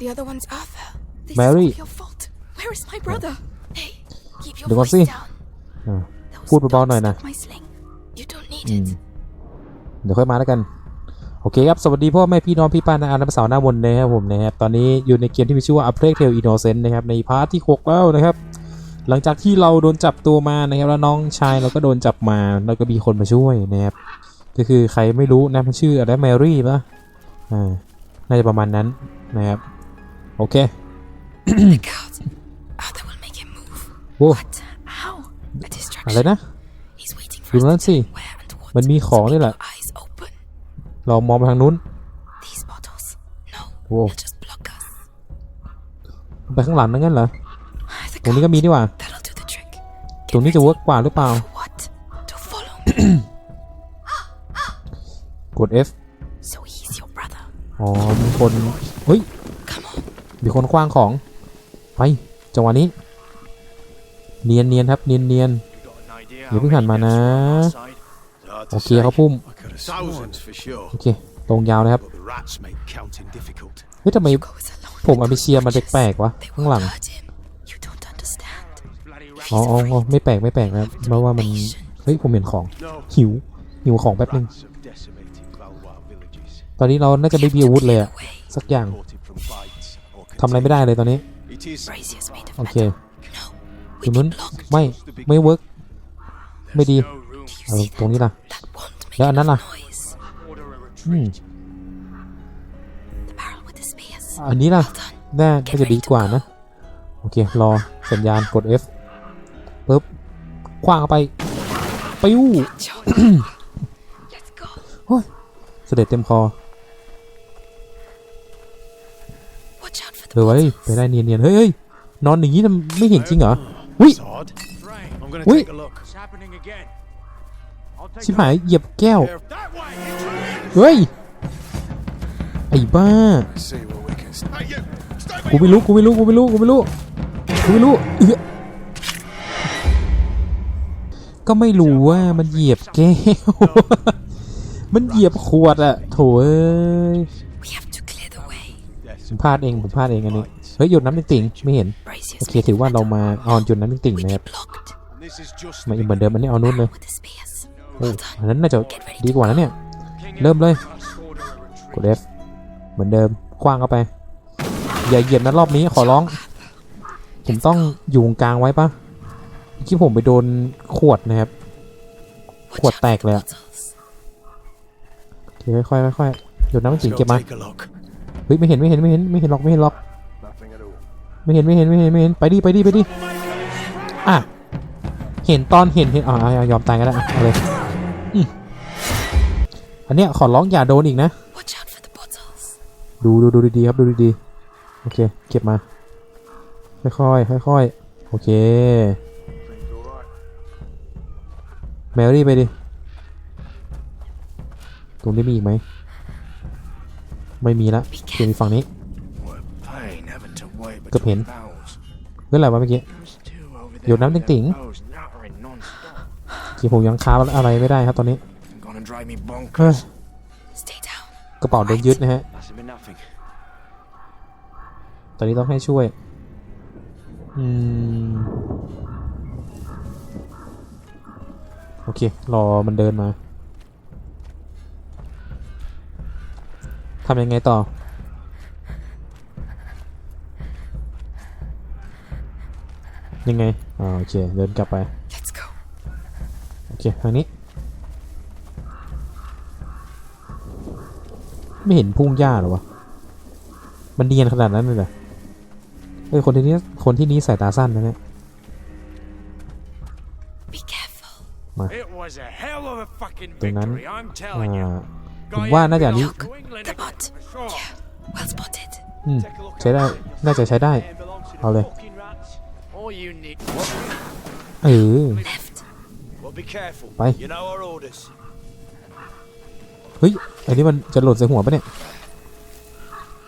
The other one's Arthur. This Mary. is all your fault. Where is my brother? Hey, keep your เดี๋ยวก่อน voice สิ down. อ่า Those พูดเบาๆหน่อย dogs นะ took my sling. You don't need อืม it. เดี๋ยวค่อยมาแล้วกัน โอเคครับ สวัสดีพ่อแม่พี่น้องพี่ป้านาอาน้ำสาวหน้ามนต์นะครับผมนะครับ ตอนนี้อยู่ในเกมที่มีชื่อว่า A Plague Tale Innocent นะครับ ในพาร์ทที่ 6 แล้วนะครับ หลังจากที่เราโดนจับตัวมานะครับ แล้วน้องชายเราก็โดนจับมา แล้วก็มีคนมาช่วยนะครับ ก็คือใครไม่รู้นะมันชื่ออะไรแมรี่ปะอ่า น่าจะประมาณนั้นนะครับ โอเค the guards. Arthur will make him move. โว้ What? How? A อะไร distraction. นะ He's waiting ดู for นั่ us น to สิ tell where and what. มันมีของ So นี่ keep แหละ your eyes open. เรามองไปทางนู้น These bottles. No, Whoa. they'll just block us. ไปข้างหลังนั่นงั้นเหรอ The ตรงนี้ก็มีดีกว่า That'll do the trick. ตรงนี้จะเวิร์กกว่าหรือเปล่า For what? To follow me. กด F so he's your brother. อ๋อมีคนเฮ้ย Come on. มีคนคว้างของ ไป จังหวะนี้ เนียนเนียนครับ เนียนเนียนอย่าเพิ่งหันมานะ โอเคเขาพุ่ม Thousands for sure. โอเค ตรงยาวนะครับ But the rats make counting difficult. เฮ้ยทำไม Goes alone ผม with อ the เมเชียมัน soldiers. แปลกๆวะ They ข้าง won't หลัง hurt him. You don't understand. อ๋ออ๋ออ๋อไม่แปลกไม่แปลกนะครับเพราะว่ามัน เฮ้ยผมเห็นของ No หิว หิวของแป๊บนึง rats have decimated Valois villages, ตอนนี้เราน่าจะไม่มีอาวุธเลยอะ Away. สักอย่าง ทำอะไรไม่ได้เลยตอนนี้ It is Braziers made of โอเค metal. No, ตรง we นู้น can block. ไม่ ไม่เวิร์กไม่ดี no room. เออตรงนี้ล่ะ That won't make Yeah, enough Nana. noise. Order a อืม retreat. The barrel with the spears. อันนี้ล่ะ Well done. น่า Get น่าจะ ready ดี to กว่า go. นะ โอเค รอสัญญาณกด F ปึ๊บคว้างเข้าไปปิ้ว Let's go. เสด็จเต็มคอ Watch out for เออ the ไว้ bottles. ไปได้เนียนๆเฮ้ยเฮ้ยนอนอย่างนี้ทำไม่เห็นจริงเหรออุ้ย It's odd. I'm gonna Wait. take a look. It's happening again. I'll take ชิบหายเหยียบแก้ว That way. เฮ้ยไอ้บ้า See what we can. Hey you! Stay กูไม่รู้กูไม่รู้กูไม่รู้กูไม่รู้กูไม่รู้เอื้อก็ไม่รู้ว่ามันเหยียบแก้ว มันเหยียบขวดอะโถเอ้ย ผมพลาดเองผมพลาดเองอันนี้เฮ้ยหยุดน้ำติ่งๆไม่เห็นโอเคถือว่าเรามาเอาหยุดน้ำติ่งๆนะครับมาอีกเหมือนเดิมอันนี้เอานู้นเลยโอ้อันนั้นน่าจะดีกว่านะเนี่ยเริ่มเลยกด F เหมือนเดิมคว้างเข้าไป อย่าเหยียบนะรอบนี้ขอร้อง ผมต้องอยู่กลางไว้ปะเมื่อกี้ผมไปโดนขวดนะครับ Watch Quạt out tẹt for เลยอะค่อยๆค่อยๆหยดน้ำมัน Let's จิ๋งเก็บมา เฮ้ยไม่เห็นไม่เห็นไม่เห็นไม่เห็นหรอกไม่เห็นหรอก Nothing at all. ไม่เห็นไม่เห็นไม่เห็นไม่เห็นไปดิไปดิไปดิอะเห็นตอนเห็นเห็นอ่าอะยอมตายก็ได้อะเอาเลยอืมอันเนี้ยขอร้องอย่าโดนอีกนะ Watch out for the bottles. ดูดูดูดีๆครับดูดีๆโอเคเก็บมาค่อยๆค่อยๆโอเค Things all right. แมรี่ไปดิตรงนี้มีอีกไหม ไม่มีละเปลี่ยนไปฝั่งนี้ เกือบเห็นเรื่องอะไรวะเมื่อกี้หยดน้ำติ่งๆที่ผมยังค้าอะไรไม่ได้ครับตอนนี้กระเป๋าโดนยึดนะฮะ ตอนนี้ต้องให้ช่วย อืม โอเค รอมันเดินมา ทำยังไงต่อ ยังไงอ่าโอเค เดินกลับไป Let's go. โอเค ทางนี้ ไม่เห็นพุ่งหญ้าเหรอวะ มันเนียนขนาดนั้นเลยเหรอเอ้ยคนที่นี้คนที่นี้สายตาสั้นนะเนี่ย Be careful. It was a hell of a fucking ตรงนั้น victory, I'm อ่ telling you. า ผมว่าน่าจะอันนี้ Go England The again, bot. for sure. Yeah. Well spotted. อืม Take a look ใช้ได้ around it. น่าจะใช้ได้ It belongs to the Ole. fucking rats. All you need. เออ Left. Well, be careful. Bye. You know our orders. เฮ้ย อันนี้มันจะหล่นใส่หัวปะเนี่ย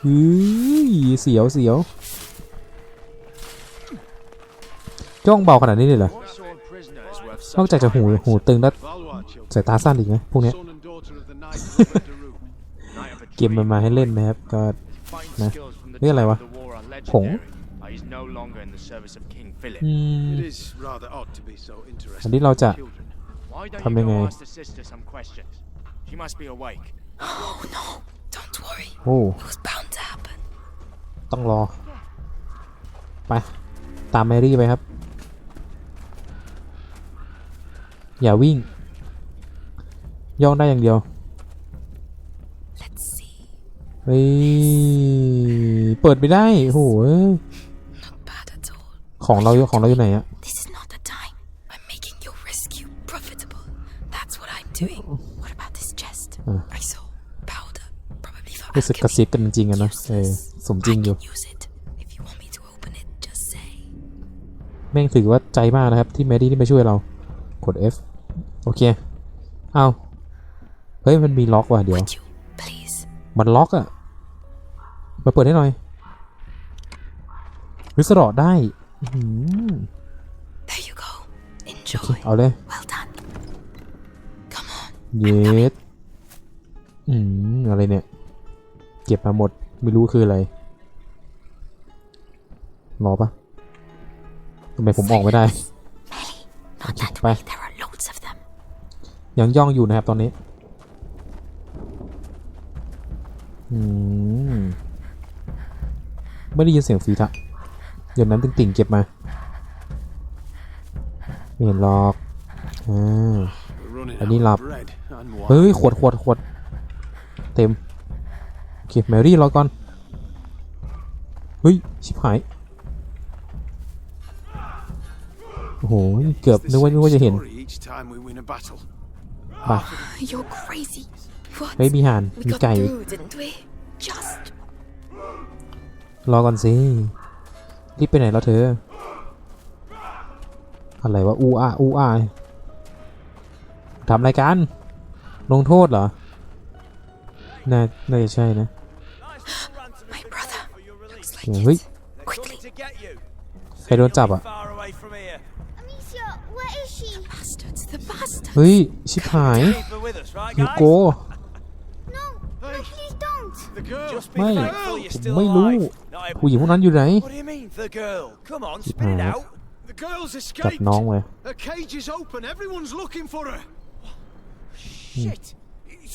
เฮ้ยเสียวเสียว จ้องเบาขนาดนี้เลยเหรอ What sort of prisoners worth นอกจากจะหูหูตึงแล้ว Valois children, สายตาสั้นอีกไหมพวกเนี้ย son เกมมันมาให้เล่นนะครับก็ Fine Nah. skills from the the Biết time là of mà. the war are Phủng. legendary. but He's no longer in the service of King Philip. อืม It is rather odd to be so อัน interested นี้เราจะ in children. Why don't Thăm you bên go này. ask the sister some questions? She must be awake. Oh no, don't worry. โอ้ It was bound to happen. ต้องรอ ไป ตามแมรี่ไปครับ อย่าวิ่ง ย่องได้อย่างเดียว Let's see. เฮ้ย เปิดไม่ได้ โอ้โหเอ้ย Not bad at all. ของเราของเราอยู่ไหนอะ This is not the time. I'm making your rescue profitable. That's what I'm doing. What about this chest? Uh. I saw powder, probably for รู้สึกกระ alchemy. ซิบกันจริงๆอะนะเออสมจริง I อยู่ can use it. If you want me to open it, just say. แม่งถือว่าใจมากนะครับ ที่แมรี่นี่มาช่วยเรา กด F โอเค เอาเฮ้ย มันมีล็อกว่ะเดี๋ยว Would you, please? มันล็อกอะ มาเปิดให้หน่อยริสรอดได้อื้อหือ There you go. โอเค Enjoy. เอาเลย Well done. Come on. เยสอืมอะไรเนี่ย เก็บมาหมด ไม่รู้คืออะไรรอปะทำไมผมออกไม่ได้ Not that bye. way. There are loads of them. ยังย่องอยู่นะครับตอนนี้ อืม ไม่ได้ยินเสียงฝีเท้าเดี๋ยวนั้นติ่งๆเก็บมาไม่เห็นหรอกอ่า We're running I out need of lap. bread and wine. เฮ้ย ขวดขวดขวด เต็ม โอเค แมรี่รอก่อน เฮ้ย ชิบหาย โอ้โห เกือบ It's นึก the ว่านึกว่า same จะเห็น story each time we win a battle. มา You're crazy. What? เฮ้ย มีห่าน we มี got ไก่ รอก่อนสิ รีบไปไหนแล้วเธอ อะไรวะ อูอาอูอาทำรายการลงโทษเหรอ น่า น่าจะใช่นะ my brother. Looks like เฮ้ย it. They're Quickly. coming to get you. ใครโดนจับอะ Far away from here. Amicia, where is she? Bastards, the bastards. เฮ้ย ชิบหาย Keep her with us, right, ฮิว guys? โก No, no, please don't. The girl. Just be Mate, thankful you're ผม still ไม่รู้ alive. Not every- ผู้หญิงพวกนั้นอยู่ไหน What do you mean, the girl? Come on, Keep spit it her. out. The girl's จับ escaped. น้องเลย Her cage is open. Everyone's looking for her. Shit!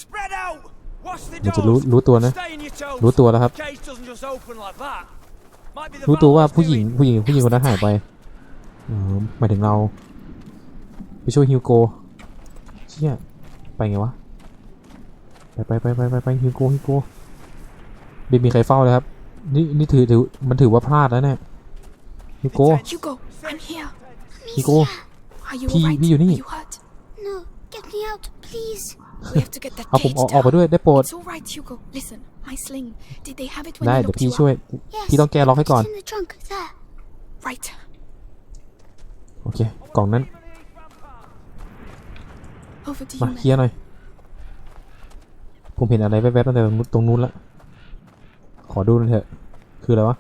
Spread out! Watch the มันจะรู้ doors. รู้ตัวนะ Stay in your toes. รู้ตัวแล้วครับ Cage doesn't just open like that. Might be the รู้ตัวว่า Valor's ผู้หญิง doing. ผู้หญิงผู้หญิงคนนั้นหายไปอ๋อหมายถึงเราไปช่วยฮิวโกเชี่ยไปไงวะ ไปไปไปไปไปไปฮิวโกฮิวโก ไม่มีใครเฝ้าเลยครับ นี่นี่ถือถือมันถือว่าพลาดแล้วเนี่ยฮิวโก Hugo, I'm here. ฮิวโก Are you พี่- alright? พี่อยู่นี่ Are you hurt? No, get me out, please. We have to get that เอาผม cage ออกออกไป down. ด้วยได้โปรด It's all right, Hugo. Listen, my sling. Did they have it when ได้ they เดี๋ยว looked พี่ you ช่วย up? Yes. พี่ต้องแก้ล็อกให้ก่อน It's in the trunk, there. Right. โอเค กล่องนั้น Over to มา you, เคลียร์หน่อย ผมเห็นอะไรแวบๆตั้งแต่ตรงนู้นตรงนู้นละ ขอดูหน่อยเถอะ คืออะไรวะ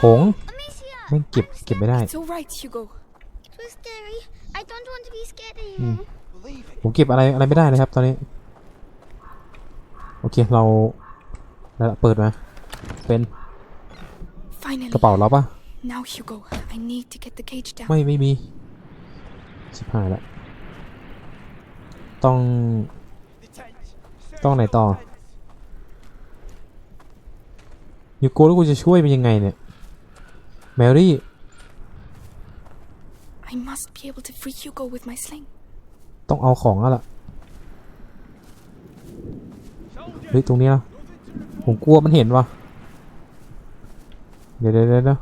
ผง Amicia, ไม่งเก็บเก็บไม่ได้ It's all right, Hugo. it was scary. I don't want to be scared Hmm. anymore. Believe it. ผมเก็บอะไรอะไรไม่ได้เลยครับตอนนี้ โอเคเราแล้วเปิดมา เป็น Finally. กระเป๋าเราปะ Now, Hugo, I need to get the cage down. ไม่ไม่มีชิบหายละต้อง Detent. ต้องไหนต่อ ยูโกแล้วกูจะช่วยมันยังไงเนี่ย แมรี่ I must be able to free Hugo with my sling. ต้องเอาของแล้วล่ะ เฮ้ย ตรงนี้นะผมกลัวมันเห็นวะเดี๋ยวเดี๋ยวเดี๋ยวเดี๋ยว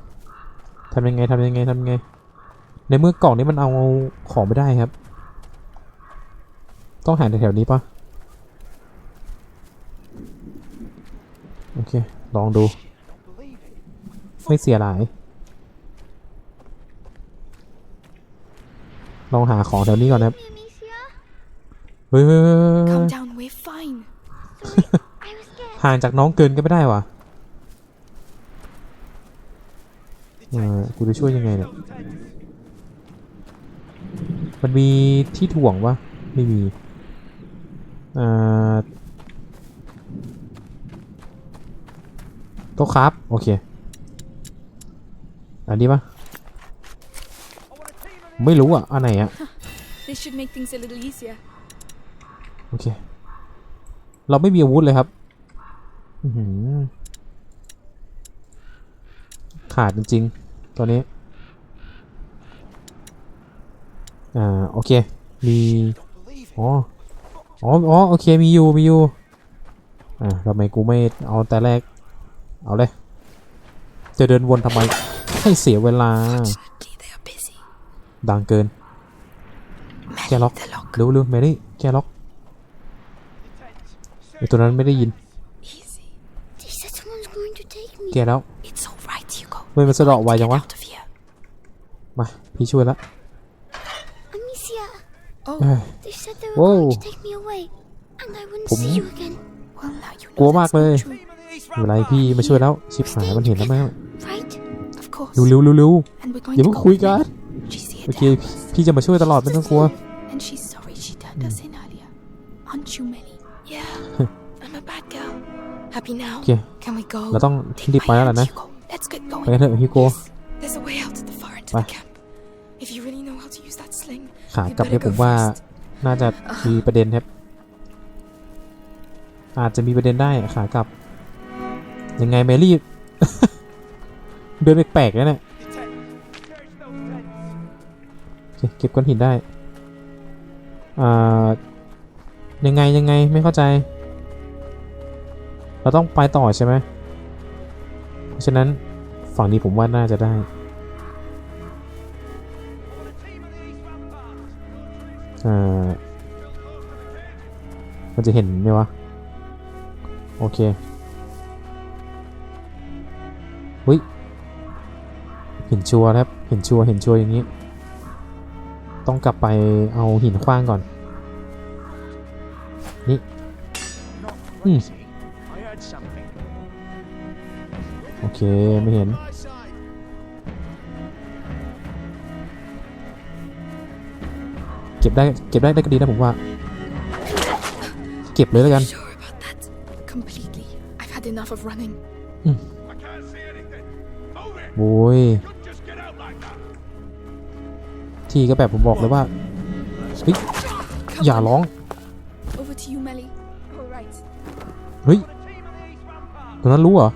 ทำยังไงทำยังไงทำยังไง ในเมื่อกล่องนี้มันเอาของไม่ได้ครับ ต้องหาแถวๆนี้ปะโอเค ลองดู Believe it. ไม่เสียหลาย ลองหาของแถวนี้ก่อนนะครับ Me, Amicia. เฮ้ยเฮ้ยเฮ้ยเฮ้ย Calm down, we're fine. I was scared. ห่างจากน้องเกินก็ไม่ได้วะเออกูจะช่วยยังไงเนี่ย มันมีที่ถ่วงวะไม่มี อ่าโต๊ะครับ โอเค อันนี้ปะ I want a team of ไม่รู้อะ อันไหนอะ This should make things a little easier. โอเค เราไม่มีอาวุธเลยครับอือหือขาดจริงๆตอนนี้ อ่า โอเค มี don't believe it. อ๋ออ๋อ อ๋อ โอเค มีอยู่ มีอยู่ อ่าทำไมกูไม่เอาแต่แรก เอาเลย จะเดินวนทำไม ให้เสียเวลา Fortunately, they are busy. ดังเกิน Many แกล็อก the lock. เร็วเร็วแมรี่แกล็อก Tents. ไอตัวนั้นไม่ได้ยิน Easy. They said someone's going to take me. แกแล้ว It's all right, Hugo. เฮ้ยมันสะเดาะไวจัง Get วะ out of here. มา พี่ช่วยละ Amicia, Oh, เอ้ย they said they were Whoa. going to take me away, and I wouldn't ผม- see you again. well, now you กลัว know มาก that's เลย not true. Team of the East ไม่เป็นไร Rampart. พี่มาช่วยแล้ว ชิบหายมันเห็นแล้วไหม Right? Of course. เร็วเร็วเร็วเร็ว And we're going อย่า to เพิ่ง go คุย with กัน Meg. She's here โอ to เค help us. พี่จะมาช่วยตลอดไม่ต้องกลัว And she's sorry she turned us in earlier. Aren't you, Melly? Yeah. I'm a bad girl. Happy now? โอเค Can we go? เราต้อง Take รีบ my ไปแล้วล่ะ hand, นะ Hugo. Let's get ไป going. กันเถอะฮิโก Yes. There's a way out at the far end of Bye. the camp. If you really know how to use that sling, ขาก you ลับ better เนี่ยผ go มว่า first. น่าจะมีประเด็นครับ อาจจะมีประเด็นได้ขากลับยังไงแมรี่ เดินแปลกๆแล้วเนี่ยเก็บก้อนหินได้ อ่า ยังไงยังไงไม่เข้าใจ เราต้องไปต่อใช่ไหม เพราะฉะนั้นฝั่งนี้ผมว่าน่าจะได้ อ่า มันจะเห็นไหมวะ โอเคหุ้ย เห็นชัวร์ครับ เห็นชัวร์เห็นชัวร์อย่างนี้ ต้องกลับไปเอาหินขว้างก่อน นี่ Hmm. crazy. I heard something. โอเค ไม่เห็น My side. เก็บได้ เก็บได้ได้ก็ดีนะผมว่า เก็บเลยแล้วกัน Sure about that? Completely. I've had enough of running. I can't see anything. Move it. โว้ย ทีก็แบบผมบอกเลยว่าเฮ้ย Come อย่า on. ร้อง Over to you, Melly. All right. เฮ้ย I want a team of the East Rampart. ตัวนั้นรู้เหรอ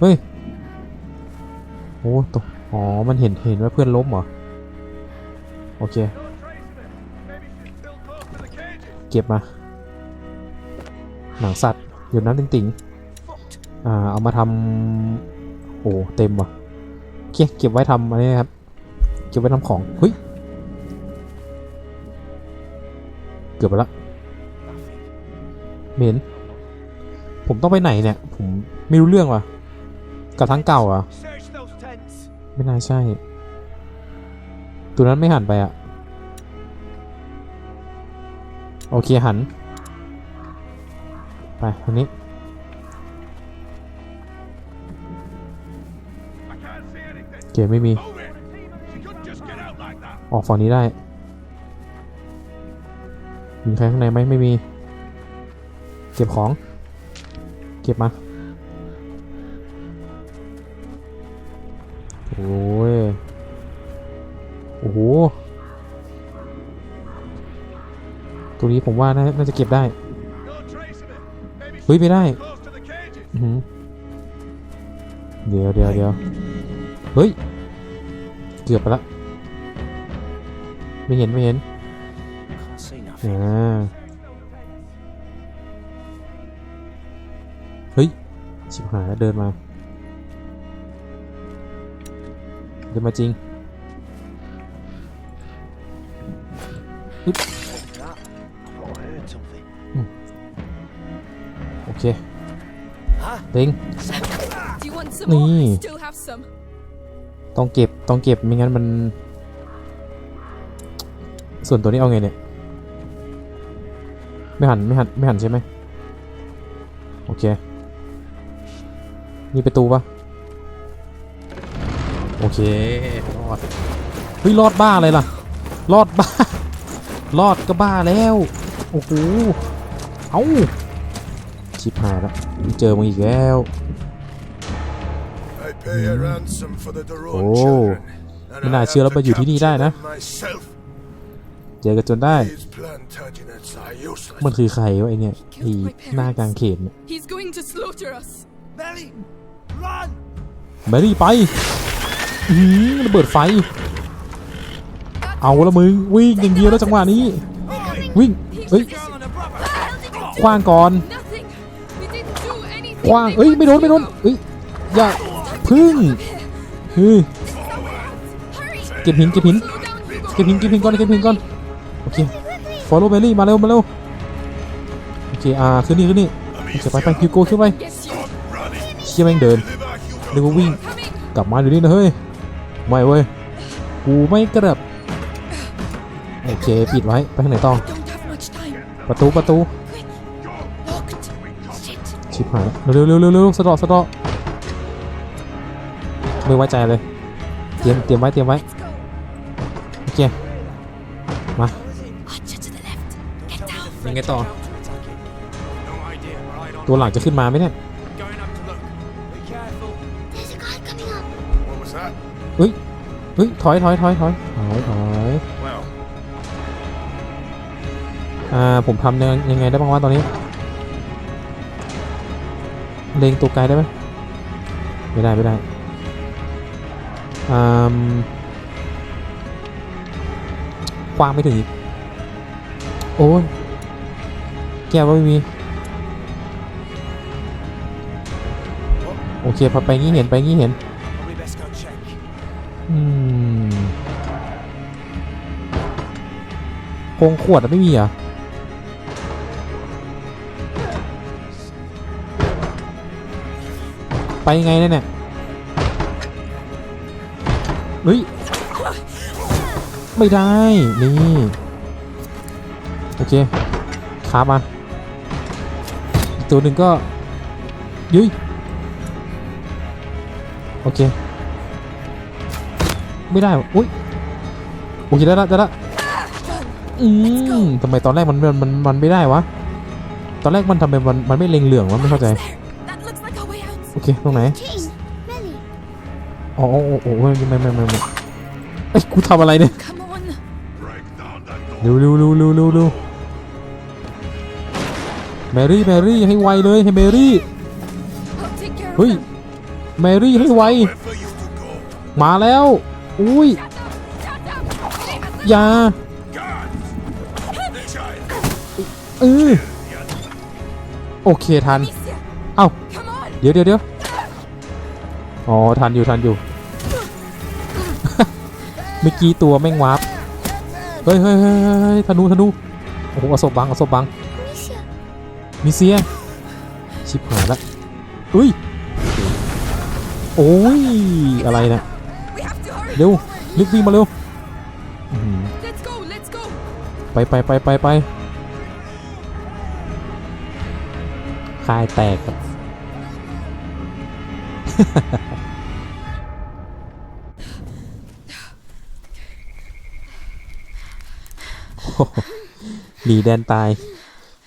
เฮ้ย โอ้ตัวอ๋อ มันเห็นเห็นว่าเพื่อนล้มเหรอ โอเค No trace of it. Maybe she's still close to the cages. เก็บมา หนังสัตว์หยดน้ำติ่งๆ อ่า เอามาทำโอ้ เต็มว่ะ โอเคเก็บไว้ทำอันนี้นะครับ เก็บไว้ทำของเฮ้ยเกือบไปละเหม็นผมต้องไปไหนเนี่ย ผมไม่รู้เรื่องว่ะกับทั้งเก่าอะ ไม่น่าใช่ ตัวนั้นไม่หันไปอะ โอเคหัน ไปทางนี้ couldn't just get out like that. ออกฝั่งนี้ได้ มีใครข้างในไหมไม่มี เก็บของ เก็บมา โอ้ย โอ้โห ตัวนี้ผมว่าน่านาจะเก็บได้ เฮ้ย ไม่ได้ เดี๋ยวเดี๋ยวเดี๋ยว เฮ้ย เกือบไปละ ไม่เห็นไม่เห็น Can't see nothing. อ่าเฮ้ย ชิบหายแล้วเดินมา เดินมาจริง That. I thought I heard something. โอเคเต็ง Do ต้องเก็บต้องเก็บไม่งั้นมัน ส่วนตัวนี้เอาไงเนี่ย ไม่หันไม่หันไม่หันใช่ไหมโอเค มีประตูปะโอเค รอด เฮ้ย รอดบ้าอะไรล่ะ รอดบ้า รอดก็บ้าแล้ว โอ้โห เอ้าชิบหายและเจอมึงอีกแล้ว children. and ไม่น่า I เชื่อ have แล้ว to มาอยู่ที่นี่ได้นะ capture them myself. เจอกันจนได้ These Plantagenets are useless. มันคือใครวะไอเนี่ยไอหน้ากลางเขนเนี่ย He's going to slaughter us. Melly, run! แมรี่ไปอื้อหือระเบิดไฟ เอาละมึงวิ่งอย่างเดียวแล้วจังหวะนี้ วิ่งเฮ้ย Girl and a brother! คว้างก่อน Nothing. We didn't do anything. คว้าง They เอ้ย want ไม่โดน to ไม่โดน go. เอ้ยอย่า พึ่งเฮ้ย Hurry. เก็บหินเก็บหินเก็บหินเก็บหินก่อนเก็บหินก่อนโอเค follow แมรี่มาเร็วมาเร็วโอเคอ่าขึ้นนี่ขึ้นนี่โอเคไปไปฮิวโก้ขึ้นไปเชี่ยแม่งเดินนึกว่าวิ่งกลับมาเดี๋ยนี้นะเฮ้ยไม่เว้ยกูไม่กระดับโอเคปิดไว้ไปทางไหนต่อประตูประตูชิบหายแล้วเร็วเร็วเร็วเร็วสะเดาะสะเดาะ ไม่ไว้ใจเลย เตรียมเตรียมไว้เตรียมไว้โอเคมายังไงต่อ ตัวหลังจะขึ้นมาไหมเนี่ยเฮ้ยเฮ้ยถอยถอยถอยถอยถอยถอยอ่าผมทำยังยังไงได้บ้างวะตอนนี้เล็งตัวไกลได้ไหมไม่ได้ไม่ได้ อ่าควางไม่ถึงอีก โอ้ยแก้วก็ไม่มี โอเคพอไปงี้เห็นไปงี้เห็น Probably best go check. อืมโคงขวดอะไม่มีเหรอะไปยังไงเนี่ย เนี่ยเฮ้ย ไม่ได้ นี่ โอเคคาบมาอีกตัวหนึ่งก็ ยุยโอเค ไม่ได้ว่ะอุ้ย โอเคได้ละได้ละอืมทำไมตอนแรกมันมันมันมันไม่ได้วะ ตอนแรกมันทำไมมันมันไม่เล็งเหลืองวะไม่เข้าใจ There. That looks like a way out. โอเค ตรงไหน Jane, Melly. อ๋ออ๋ออ๋ออ๋อไม่ไม่ไม่ไม่ไอ้กูทำอะไรเนี่ยเร็วเร็วเร็วเร็วเร็วเร็วแมรี่แมรี่ให้ไวเลยให้แมรี่เฮ้ยแมรี่ให้ไวมาแล้วอุ้ยอยาเออโอเคทันเอ้าเดี๋ยวเดี๋ยวเดี๋ยวอ๋อทันอยู่ทันอยู่ เมื่อกี้ตัวแม่งวาร์ปเฮ้ยเฮ้ยเฮ้ยเฮ้ยเฮ้ยธนูธนูโอ้โหอาศบังอาศบังมีเซียชิบหายละอุ้ยโอ้ยอะไรนะเร็วรีบวิ่งมาเร็วไปไปไปไปไปคายแตกครับ โอ้โหหนีแดนตาย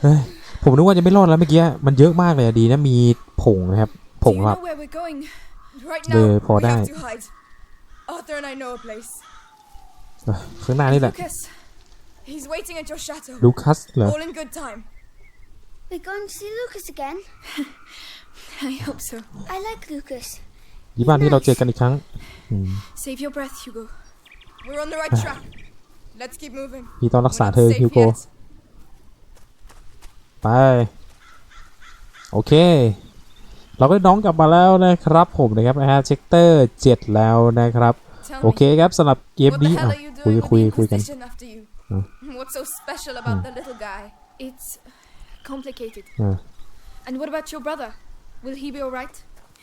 เฮ้ย ผมนึกว่าจะไม่รอดแล้วเมื่อกี้ มันเยอะมากเลยอะดีนะ มีผงนะครับผ Do ง you ครับ know where we're going? Right The now, poor we have guy. to hide. Arthur and I know a place. เอ้ยข้างหน้านี่แหละ Lucas, he's waiting at your chateau. ลูคัสเหรอ All in good time. We're going to see Lucas again. I hope so. I like Lucas. ยี่บ้านที่เราเจอกันอีกครั้ง Save your breath, Hugo. We're on the right track. Let's keep moving. พี่ต้องรัก We're ษา not เธอ safe ฮิวโก yet. ไป โอเค เราก็ได้น้องกลับมาแล้วนะครับผมนะครับนะฮะเช็คเตอร์7แล้วนะครับ Tell โอเค me, ครับสำหรับเกม what นี้ the อะ hell are you คุย doing คุย with the คุยกัน Inquisition after you? What's so special about the little guy? It's complicated. อ่า And what about your brother? Will he be alright?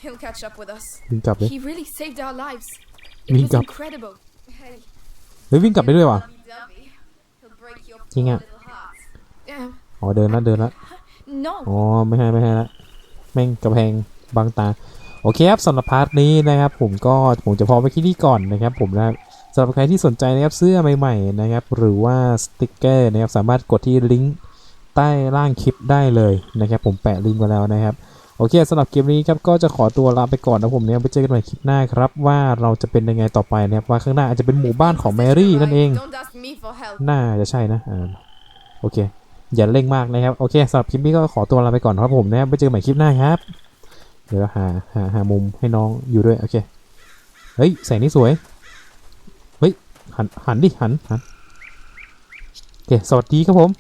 He'll catch up with us. วิ่งกลับเลย He really saved our lives. It วิ่ง was กลับ incredible. Hey, เฮ้ยวิ่งกลับได้ด้วยว่ะ Dubby. He'll break your จริง poor อะ little heart. Yeah. อ๋อเดินละเดินละ No. อ๋อไม่ให้ไม่ให้ละแม่งกระแพงบังตาโอเคครับสำหรับพาร์ทนี้นะครับ ผมก็ผมจะพอไปที่นี่ก่อนนะครับ ผมนะสำหรับใครที่สนใจนะครับเสื้อใหม่ๆนะครับ หรือว่าสติกเกอร์นะครับสามารถกดที่ลิงก์ใต้ต้ล่างคลิปได้เลยนะครับ ผมแปะลิงก์ไว้แล้วนะครับ โอเคสำหรับเกมนี้ครับก็จะขอตัวลาไปก่อนนะผมเนี่ยไปเจอกันใหม่คลิปหน้าครับว่าเราจะเป็นยังไงต่อไปนะครับว่าข้างหน้าอาจจะเป็นหมู่บ้านของแมรี่นั่นเอง Don't ask me for help. น่าจะใช่นะอ่าโอเค อย่าเร่งมากนะครับโอเคสำหรับคลิปนี้ก็ขอตัวลาไปก่อนครับผมนะครับไปเจอกันใหม่คลิปหน้าครับเดี๋ยวหาหาหามุมให้น้องอยู่ด้วยโอเคเฮ้ยแสงนี้สวยเฮ้ยหันหันดิหันหันโอเคสวัสดีครับผม